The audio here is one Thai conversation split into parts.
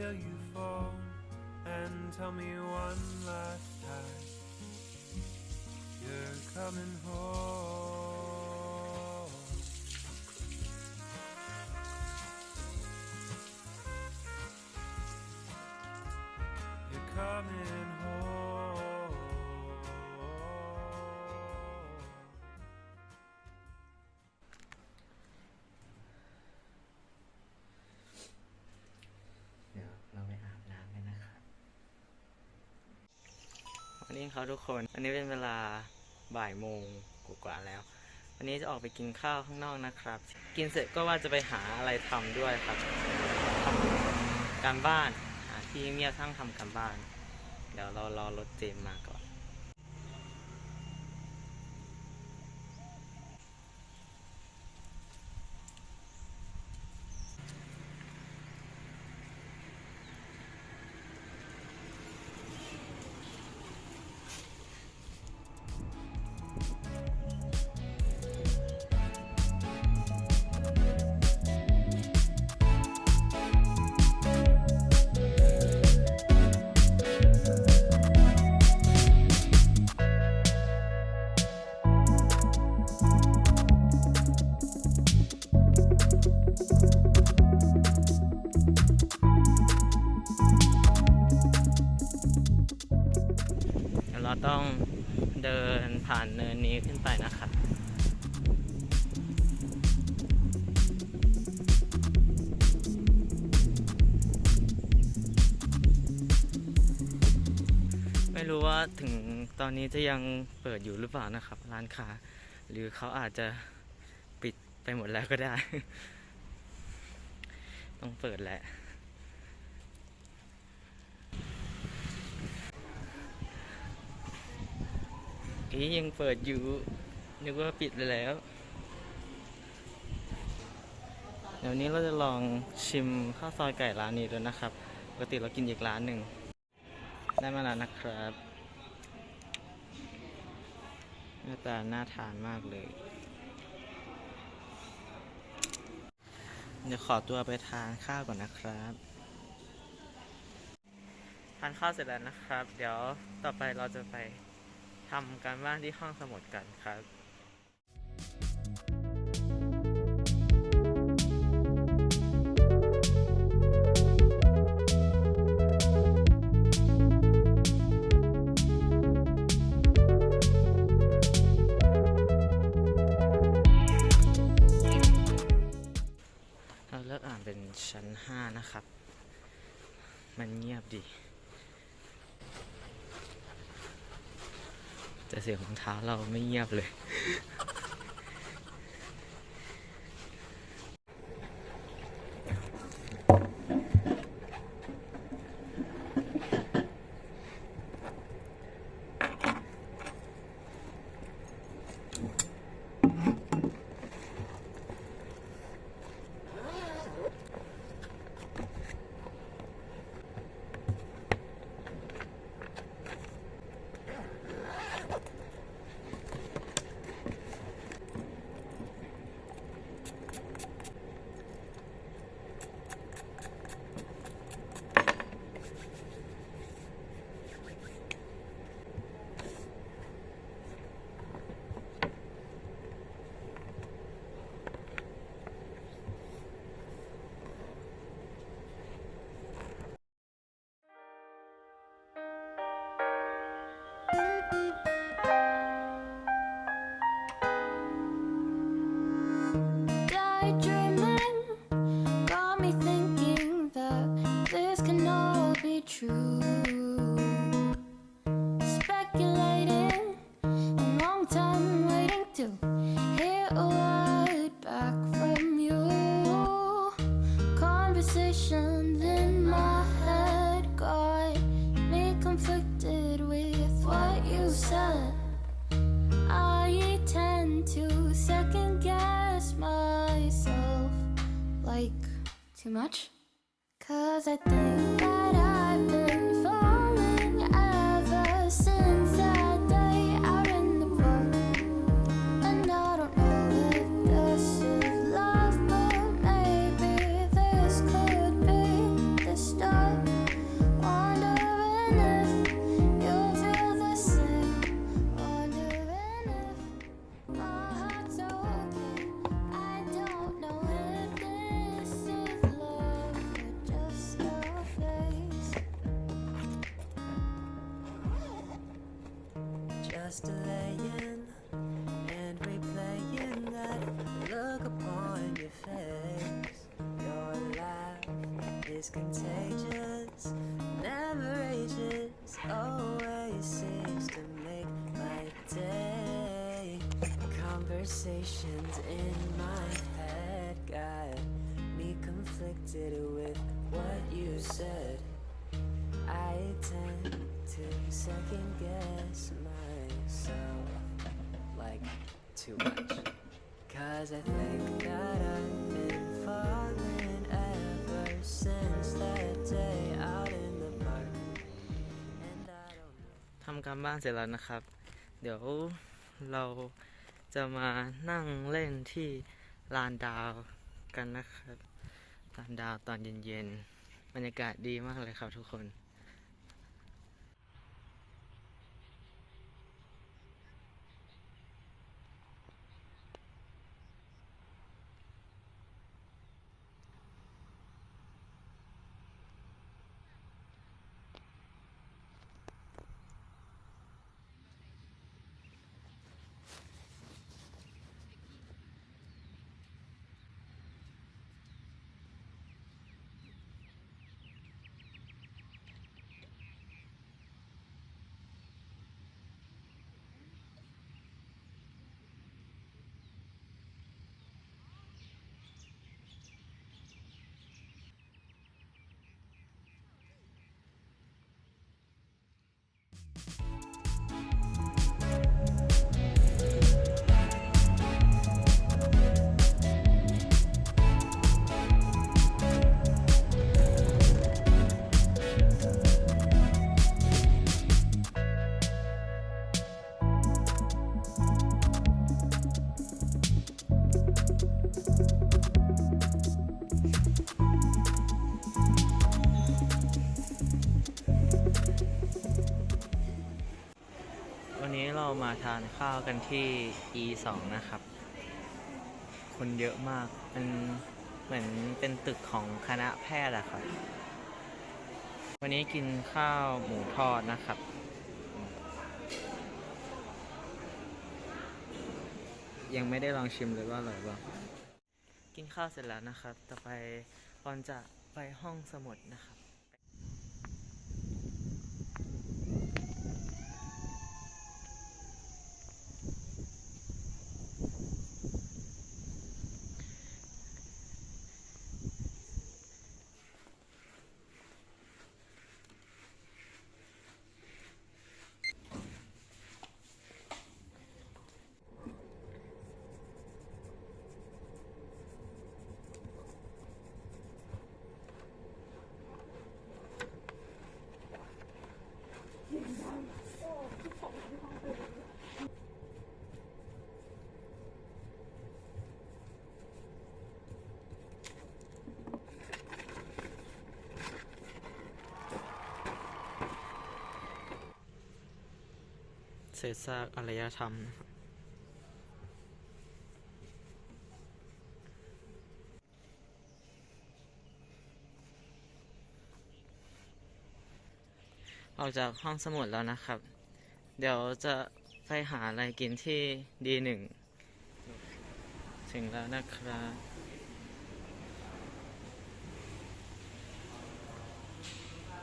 till you phone and tell me one last time you're coming home. วันนี้เขาทุกคนวันนี้เป็นเวลาบ่ายโมงกว่าแล้ว วันนี้จะออกไปกินข้าวข้างนอกนะครับ กินเสร็จก็ว่าจะไปหาอะไรทำด้วยครับทำการบ้านหาที่เงียบทั้งทำการบ้าน เดี๋ยวเรารอรถเจมมาก่อน ต้องเดินผ่านเนินนี้ขึ้นไปนะครับไม่รู้ว่าถึงตอนนี้จะยังเปิดอยู่หรือเปล่านะครับ ร้านค้า หรือเขาอาจจะปิดไปหมดแล้วก็ได้ ต้องเปิดแหละ อียังเปิดอยู่ นึกว่าปิดไปแล้ว เดี๋ยวนี้เราจะลองชิมข้าวซอยไก่ร้านนี้ด้วยนะครับ ปกติเรากินอีกร้านหนึ่ง ได้มาแล้วนะครับหน้าตาน่าทานมากเลย เดี๋ยวขอตัวไปทานข้าวก่อนนะครับทานข้าวเสร็จแล้วนะครับ เดี๋ยวต่อไปเราจะไป ทำการบ้านที่ห้องสมุดกันครับเราเลิกอ่านเป็นชั้น 5 นะครับ มันเงียบดี แต่เสียงของเท้าเราไม่เงียบเลย Cause I think that contagious, never ages, always seems to make my day. Conversations in my head got me conflicted with what you said. I tend to second guess myself like too much. Cause I think that I've been falling ทำการบ้านเสร็จแล้วนะครับ เดี๋ยวเราจะมานั่งเล่นที่ลานดาวกันนะครับลานดาวตอนเย็นๆ บรรยากาศดีมากเลยครับทุกคน กันที่ E2 นะครับ คนเยอะมากเป็นเหมือนเป็นตึกของคณะแพทย์อะครับ วันนี้กินข้าวหมูทอดนะครับ ยังไม่ได้ลองชิมเลยว่าอร่อยบ้างกินข้าวเสร็จแล้วนะครับ ต่อไปปอนจะไปห้องสมุดนะครับ เศษซากอารยธรรม ออกจากห้องสมุดแล้วนะครับ เดี๋ยวจะไปหาอะไรกินที่ดีหนึ่งถึงแล้วนะครับ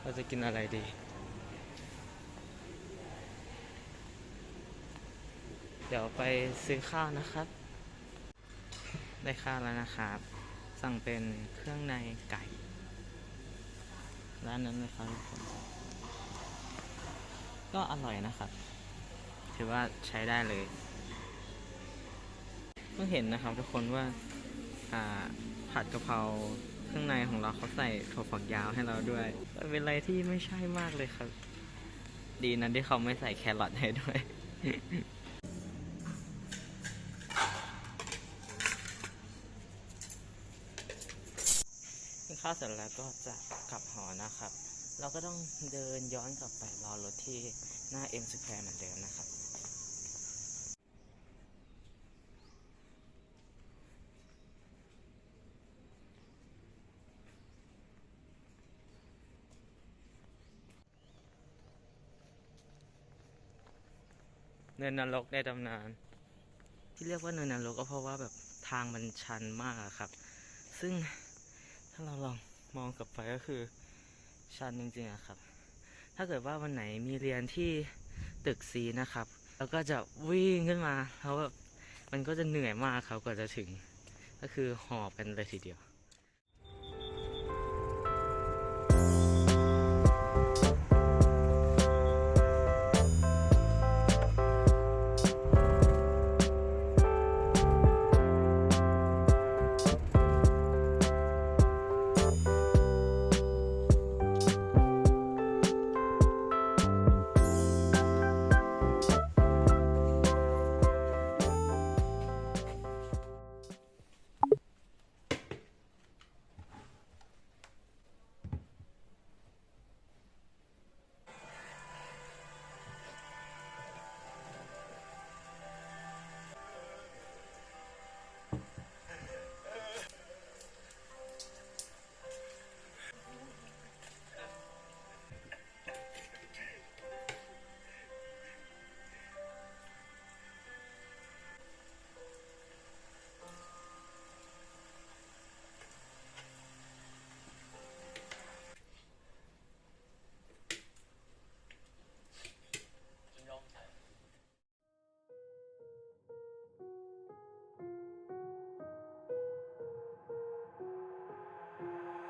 เราจะกินอะไรดี เดี๋ยวไปซื้อข้าวนะครับ ได้ข้าวแล้วนะครับ สั่งเป็นเครื่องในไก่ ร้านนั้นเลยครับทุกคนก็อร่อยนะครับ ถือว่าใช้ได้เลยเพิ่งเห็นนะครับทุกคนว่าอ่าผัดกะเพราข้างในของเราเขาใส่ถั่วฝักยาวให้เราด้วย เป็นอะไรที่ไม่ใช่มากเลยครับ ดีนะที่เขาไม่ใส่แครอทให้ด้วย กินข้าวเสร็จแล้วก็จะกลับหอนะครับ เราก็ต้องเดินย้อนกลับไปรอรถที่หน้า M Square เหมือนเดิมนะครับ เนินนรกในตำนาน ที่เรียกว่าเนินนรกก็เพราะว่าแบบทางมันชันมากอะครับ ซึ่ง ถ้าเราลองมองกลับไปก็คือชันจริงๆอะครับ ถ้าเกิดว่าวันไหนมีเรียนที่ตึกซีนะครับ แล้วก็จะวิ่งขึ้นมาแล้วแบบมันก็จะเหนื่อยมากครับกว่าจะถึง ก็คือหอบกันเลยทีเดียว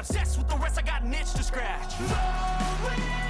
obsessed with the rest, I got an itch to scratch. I'll give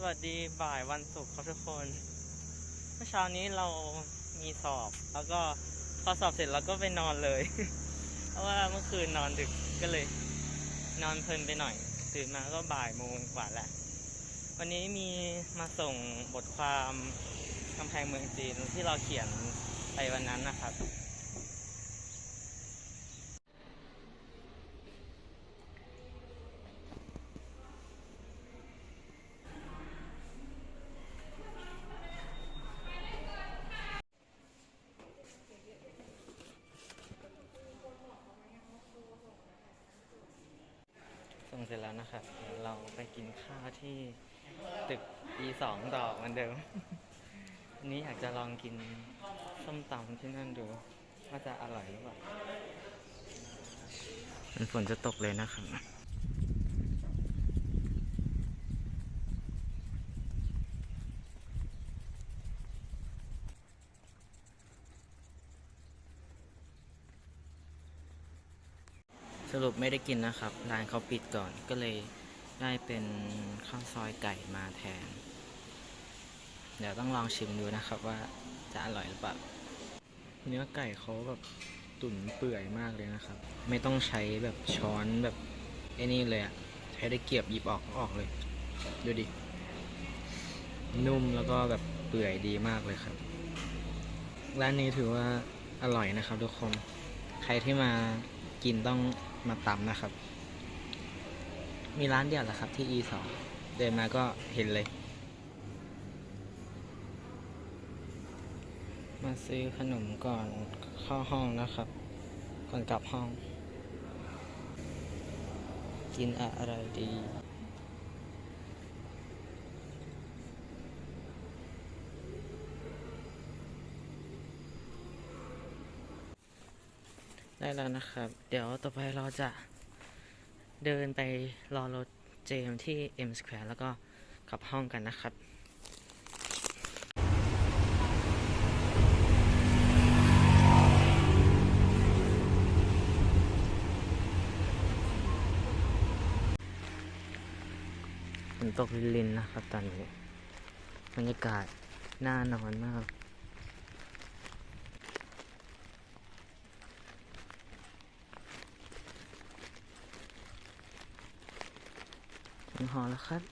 สวัสดีบ่ายวันศุกร์ครับทุกคน เมื่อเช้านี้เรามีสอบ แล้วก็พอสอบเสร็จเราก็ไปนอนเลย เพราะว่าเมื่อคืนนอนดึกก็เลย นอนเพลินไปหน่อย ตื่นมาก็บ่ายโมงกว่าแหล้ววันนี้มีมาส่งบทความกำแพงเมืองจีนที่เราเขียนไปวันนั้นนะครับ ส่งเสร็จแล้ว นะครับเดี๋ยวเราไปกินข้าวที่ตึก E2 ต่อเหมือนเดิมวันนี้อยากจะลองกินส้มตำที่นั่นดู ว่าจะอร่อยหรือเปล่ามันฝนจะตกเลยนะครับ ไม่ได้กินนะครับ ร้านเขาปิดก่อนก็เลยได้เป็นข้าวซอยไก่มาแทน เดี๋ยวต้องลองชิมดูนะครับว่าจะอร่อยหรือเปล่าเนื้อไก่เขาแบบตุ๋นเปื่อยมากเลยนะครับ ไม่ต้องใช้แบบช้อนแบบไอ้นี่เลยอะใช้ได้เกียบหยิบออกก็ออกเลย ดูดิ นุ่มแล้วก็แบบเปื่อยดีมากเลยครับ ร้านนี้ถือว่าอร่อยนะครับทุกคน ใครที่มากินต้อง มาตำนะครับ มีร้านเดียวแหละครับที่ E2 เดินมาก็เห็นเลย มาซื้อขนมก่อนเข้าห้องนะครับ ก่อนกลับห้อง กินอะไรดี ได้แล้วนะครับ เดี๋ยวต่อไปเราจะเดินไปรอรถเจมที่ M Square แล้วก็กลับห้องกันนะครับฝนตกลินๆนะครับตอนนี้บรรยากาศน่านอนมาก ถึงหอแล้วครับ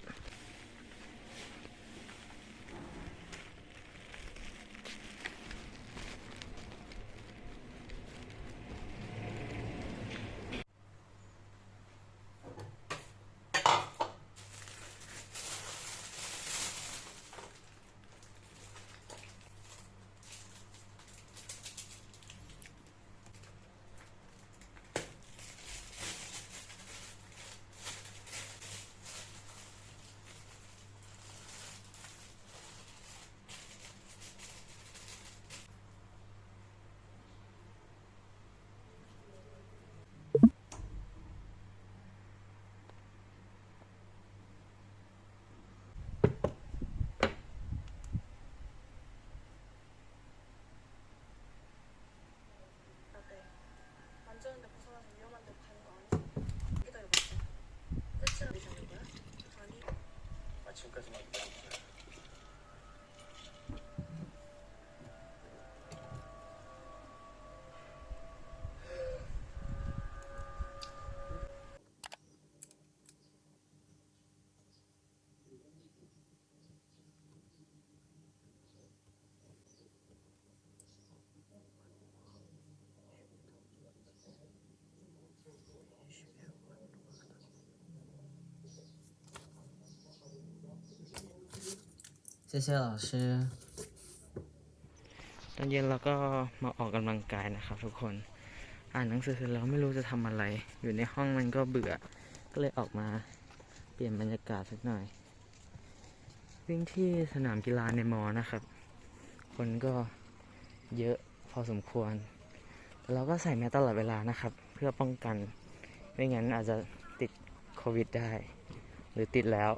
谢谢老师ตอนเย็นเราก็มาออกกำลังกายนะครับทุกคน อ่านหนังสือเสร็จแล้วไม่รู้จะทำอะไร อยู่ในห้องมันก็เบื่อ ก็เลยออกมาเปลี่ยนบรรยากาศสักหน่อย วิ่งที่สนามกีฬาในมอนะครับ คนก็เยอะพอสมควร แต่เราก็ใส่แมสตลอดเวลานะครับ เพื่อป้องกัน ไม่งั้นอาจจะติดโควิดได้ หรือติดแล้ว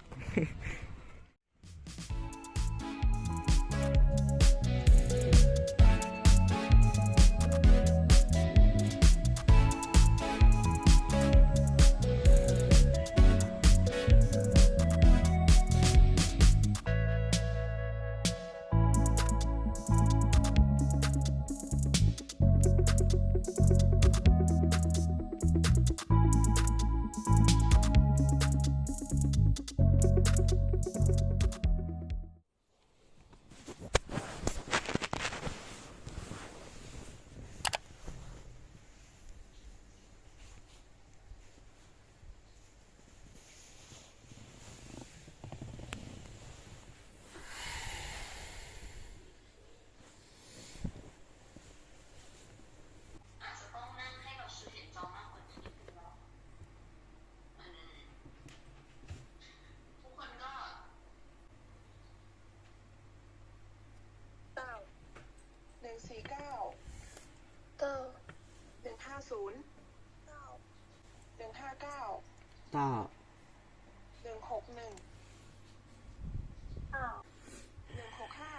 เก้าเก้าหนึ่งห้าศูนย์เก้าหนึ่งห้าเก้าเก้าหนึ่งหกหนึ่งเก้าหนึ่งหกห้า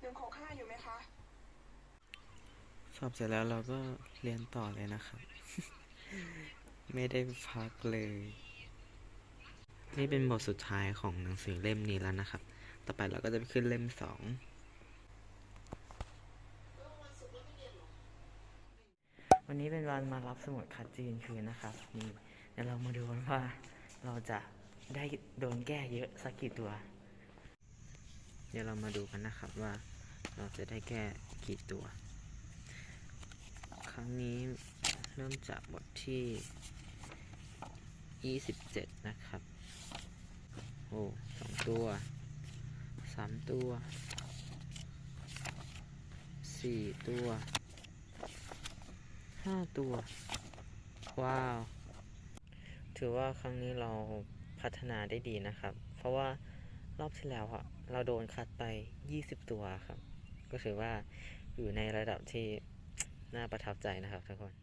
หนึ่งหกห้าอยู่ไหมคะสอบเสร็จแล้วเราก็เรียนต่อเลยนะครับ ไม่ได้พักเลย นี่เป็นบทสุดท้ายของหนังสือเล่มนี้แล้วนะครับ ต่อไปเราก็จะไปขึ้นเล่มสองวันนี้เป็นวันมารับสมุดคัดจีนคืนนะครับนี่เดี๋ยวเรามาดูกันว่าเราจะได้โดนแก้เยอะสักกี่ตัว เดี๋ยวเรามาดูกันนะครับว่าเราจะได้แก้กี่ตัว ครั้งนี้เริ่มจากบทที่ 27 นะครับ โอ้สองตัว สามตัวสี่ตัวห้าตัว ว้าว ถือว่าครั้งนี้เราพัฒนาได้ดีนะครับ เพราะว่ารอบที่แล้วอะเราโดนคัดไป20ตัวครับ ก็ถือว่าอยู่ในระดับที่น่าประทับใจนะครับทุกคน